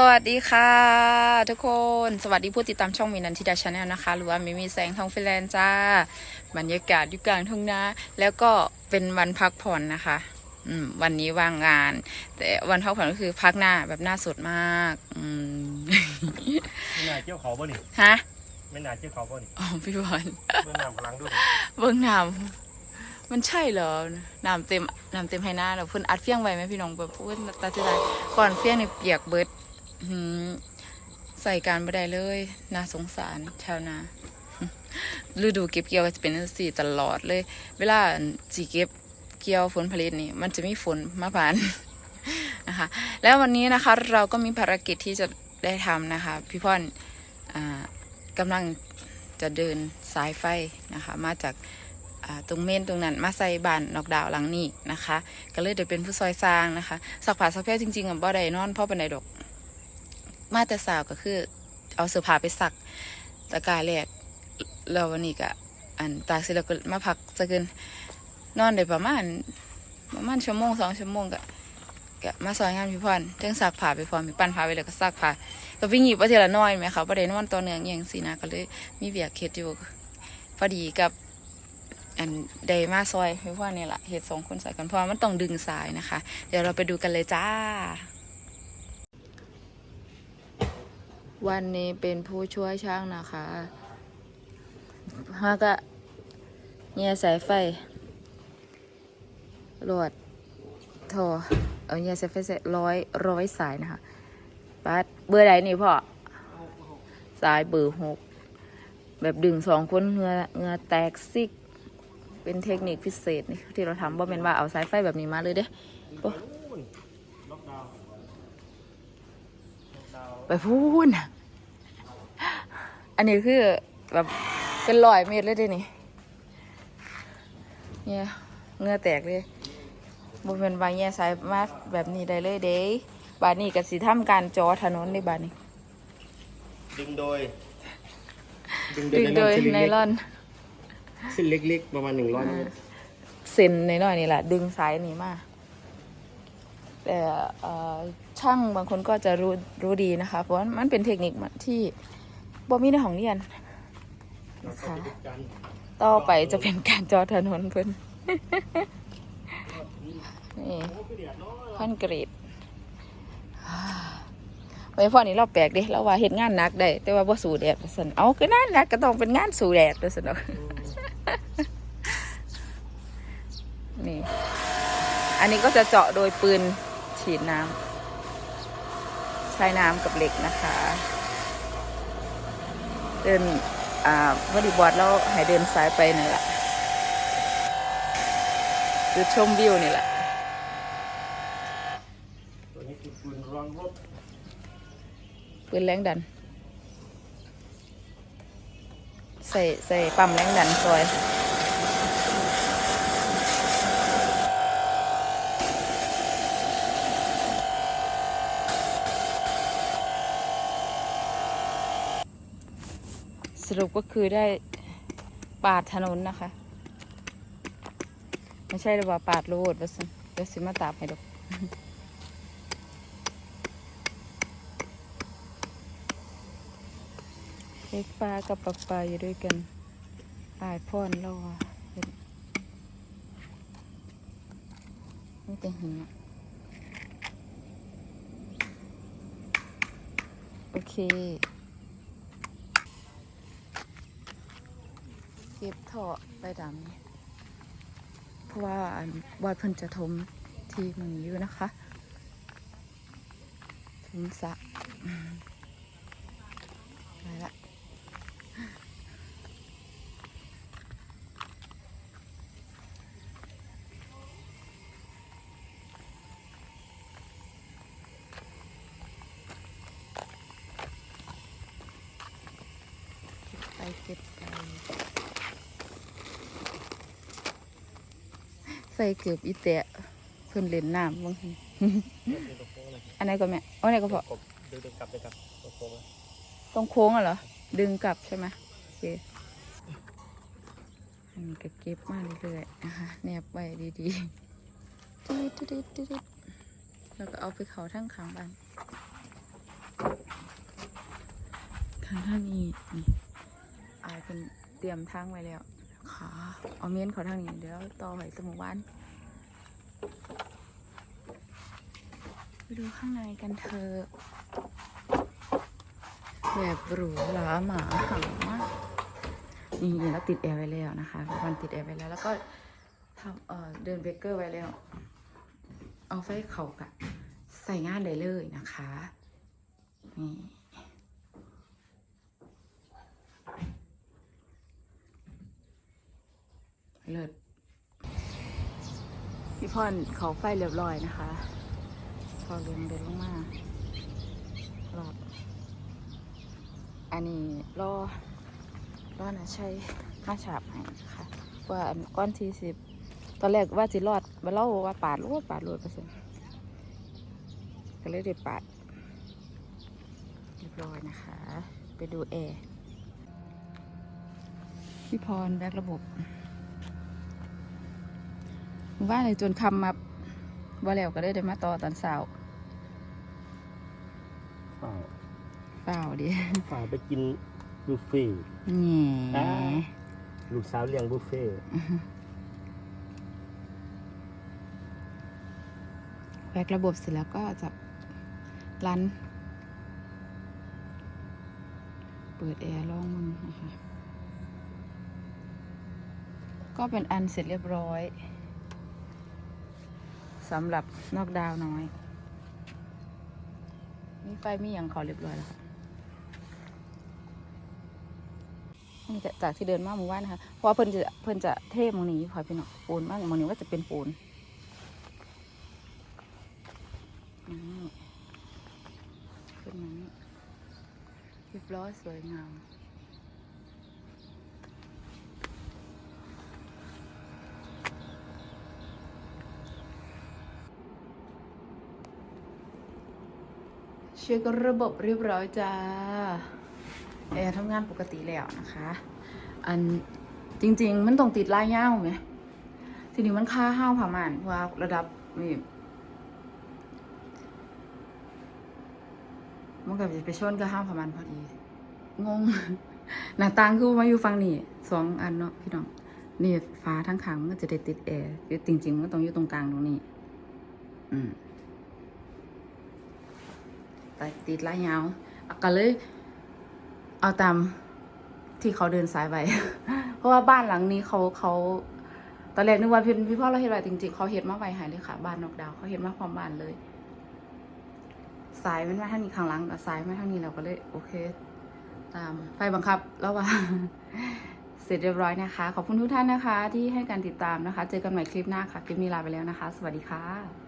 สวัสดีค่ะทุกคนสวัสดีผู้ติดตามช่องมีนันทิดาชาแนลนะคะ หรือว่ามิมีแสงทองฟิแลนด์จ้า บรรยากาศอยู่กลางทุ่งนาแล้วก็เป็นวันพักผ่อนนะคะอืมวันนี้ว่างงาน แต่วันพักผ่อนก็คือพักหน้าแบบหน้าสดมากอืมไม่น่าเกี่ยวเขาบ่นี่ฮะไม่น่าเกี่ยวเขาบ่นี่อ๋อพี่บอลเบื้องน้ำกำลังด้วยเบิ้งน้ำมันใช่เหรอน้ำเต็มน้ำเต็มให้หน้าแล้วเพิ่นอัดเฟี้ยงไว้ไหมพี่น้องแบบพูดตาเสียดายก่อนเฟี้ยงนี่เปียกเบิดหืม ใส่การไม่ได้เลยน่าสงสารชาวนาฤดูเก็บเกี่ยวจะเป็นสีตลอดเลย เวลาสีเก็บเกี่ยวผลผลิตนี่มันจะมีฝนมาผ่านนะคะ แล้ววันนี้นะคะเราก็มีภารกิจที่จะได้ทำนะคะ พี่พ่อนอ่ากำลังจะเดินสายไฟนะคะ มาจากตรงเมนตรงนั้นมาใส่บานนอกดาวหลังนี้นะคะ ก็เลยเดี๋ยวเป็นผู้ซอยสร้างนะคะสักผ้าสักแพร่จริงๆอะบ่ได้นอนพราะเป็นไดดอก มาแต่สาวก็คือ เอาเสื้อผ้าไปซักตะกายแรกแล้ววันนี้ก็อันตากเสร็จแล้วก็มาพักจะเกินนอนได้ประมาณประมาณชั่วโมงสองชั่วโมงก็ก็มาซอยงานพี่พรเทิงซักผ้าไปพร้อมมีปั้นผ้าไปแล้วก็ซักผ้าก็วิ่งหยิบไปทีละน้อยไหมคะประเด็นวันต่อเนื่องอย่างสีนะก็เลยมีเบียกเฮ็ดอยู่พอดีกับอันไดมาซอยพี่พรนี่แหละเฮ็ดสองคนใส่กันเพราะมันต้องดึงสายนะคะ เดี๋ยวเราไปดูกันเลยจ้า วันนี้เป็นผู้ช่วยช่างนะคะฮาก็เนี่ยสายไฟหลอดโทรเอาเนี่ยสายไฟใส่ร้อยร้อยสายนะคะปัดเบอร์ใดนี่พ่อสายเบอร์หกแบบดึงสองคนเงือเงือแตกซิก เป็นเทคนิคพิเศษนี่ที่เราทำว่าเป็นว่าเอาสายไฟแบบนี้มาเลยเด้ โอ้ ล็อกดาวน์ล็อกดาวน์ ไปพูนน่ะอันนี้คือแบบเป็นรอยเมตรเลยเด้นี่เนี่ยเหงือแตกเลยบนเป็นใบแย่สายมาแบบนี้ได้เลยเด้บานนี้ก็สิทำการจอถนนในบานนี้ ดึงโดย ดึงโดยไนลอนเส้นเล็กๆ ประมาณหนึ่งร้อยเมตรเส้นน้อยๆนี่แหละดึงสายนี้มา แต่เอ่อช่างบางคนก็จะรู้รู้ดีนะคะ เพราะว่ามันเป็นเทคนิคที่บ่มีในห้องเรียนเราเข้าไปดูกันต่อไปจะเป็นการจอถนนเพิ่นนี่โอ้คือเดือดเนาะคอนกรีตไว้พอนี้เราแปลกเดิเราว่าเฮ็ดงานหนักได้ แต่ว่าบ่สู้แดดว่าซั่นเอาคืองานหนักก็ต้องเป็นงานสู้แดดว่าซั่นเนาะนี่ อันนี้ก็จะเจาะโดยปืน ฉีดน้ำใช้น้ำกับเหล็กนะคะ เดินอ่าบอดี้บอร์ดแล้วให้เดินซ้ายไปนั่นแหละจุดชมวิวนี่แหละตัวนี้คือปืนรองรบปืนแรงดัน ใส่ใส่ปั๊มแรงดันซอย สรุปก็คือได้ปาดถนนนะคะ ไม่ใช่หรือว่าปาดโลดว่าสิเดี๋ยวสิมาตามให้ดอกเล็กฟ้ากับปักปาอยู่ด้วยกันอายพ่อนเราอะไม่แต่หินอโอเค เก็บถาะไปดำเพราะว่าวัดเพิ่นจะทมที่มึงนี้อยู่นะคะทมสะไปละ ไปเก็บไป ใส่เกือบอีแตะเพิ่นเล่นน้ำบางทีอันไหนก็แม่อันไหนก็พอดินกลับเลยครับตรงโค้งเลยตรงโค้งอะเหรอ ดึงกลับใช่ไหมโอเคอันนี้ก็เก็บมาเรื่อยๆนะคะแนบไว้ดีๆตึ๊ดๆๆๆแล้วก็เอาไปเขาทั้งขางบ้านทางท่างนี้นี่อายเป็นเตรียมทางไว้แล้วขา เอาเมียนเขาทางนี้เดี๋ยวต่อไว้สมุวันไปดูข้างในกันเถอะแบบหรูหราหมาหามากนี่แล้วติดแอร์ไว้แล้วนะคะมันติดแอร์ไว้แล้ว แล้วก็ทำเอ่อเดินเบเกอร์ไว้แล้ว เอาไฟเขากะใส่งานได้เลยนะคะนี่ เลิศพี่พ่อนเขาไฟเรียบร้อยนะคะพอเรียงเดินลงมาหลอดอันนี้รอรอนะใช้มาฉาบให้นะคะว่าก้อนที่สิบตอนแรกว่าสิรอดมาเล่าว่าปาดรู้ว่าปาดรวยเปอร์เซ็นต์ก็เลยได้ปาดเรียบร้อยนะคะ ไปดูแอร์พี่พรแบกระบบ ว่าเลยจนคำมาว่าแล้วก็ได้ได้มาต่อตอนเสาร์ฝ่าเปล่าดิฝ่าไปกินบุฟเฟ่ต์แง่อ่าลูกสาวเลี้ยงบุฟเฟ่ต์แบกระบบเสร็จแล้วก็จะรัน เปิดแอร์ลองมึงนะคะ ก็เป็นอันเสร็จเรียบร้อย สำหรับนอกดาวน้อย มีไฟมีอย่างขาเรียบร้อยแล้วค่ะนี่จากที่เดินมาหมู่บ้านนะคะเพราะเพิ่นจะเพิ่นจะเทมองนี้พอพี่น้องปูนมากมองนี้ก็จะเป็นปูนขึ้นมานี่เรียบร้อยสวยงาม ช็คระบบเรียบร้อยจ้าแอร์ทำงานปกติแล้วนะคะ อันจริง ๆ มันต้องติดลายย่าวไหมทีนี้มันค่าห้าวผ่ามานว่าระดับนี่มันกับไปชนกับห้าวผ่ามานพอดี งงหน้าต่างคือมาอยู่ฝั่งนี้สองอันเนาะพี่น้องนี่ฟ้าทั้งขางมันก็จะได้ติดแอร์จริงๆมันต้องอยู่ตรงกลางตรงนี้ อืม แต่ติดลายยาวก็เลย เอาตามที่เขาเดินสายไป เพราะว่าบ้านหลังนี้เขาเขาตอนแรกนึกว่าพี่พี่พ่อเราเห็นอะไว้จริงๆเขาเห็นมาไวหายเลยค่ะ บ้านนอกดาวเขาเห็นมาพร้อมบ้านเลย สายมันมาท่านี้ข้างหลังสายมาทางนี้เราก็เลย โอเค ตามไฟบังคับแล้วว่าเสร็จเรียบร้อยนะคะ ขอบคุณทุกท่านนะคะ ที่ให้การติดตามนะคะ เจอกันใหม่คลิปหน้าค่ะ คลิปนี้ลาไปแล้วนะคะ สวัสดีค่ะ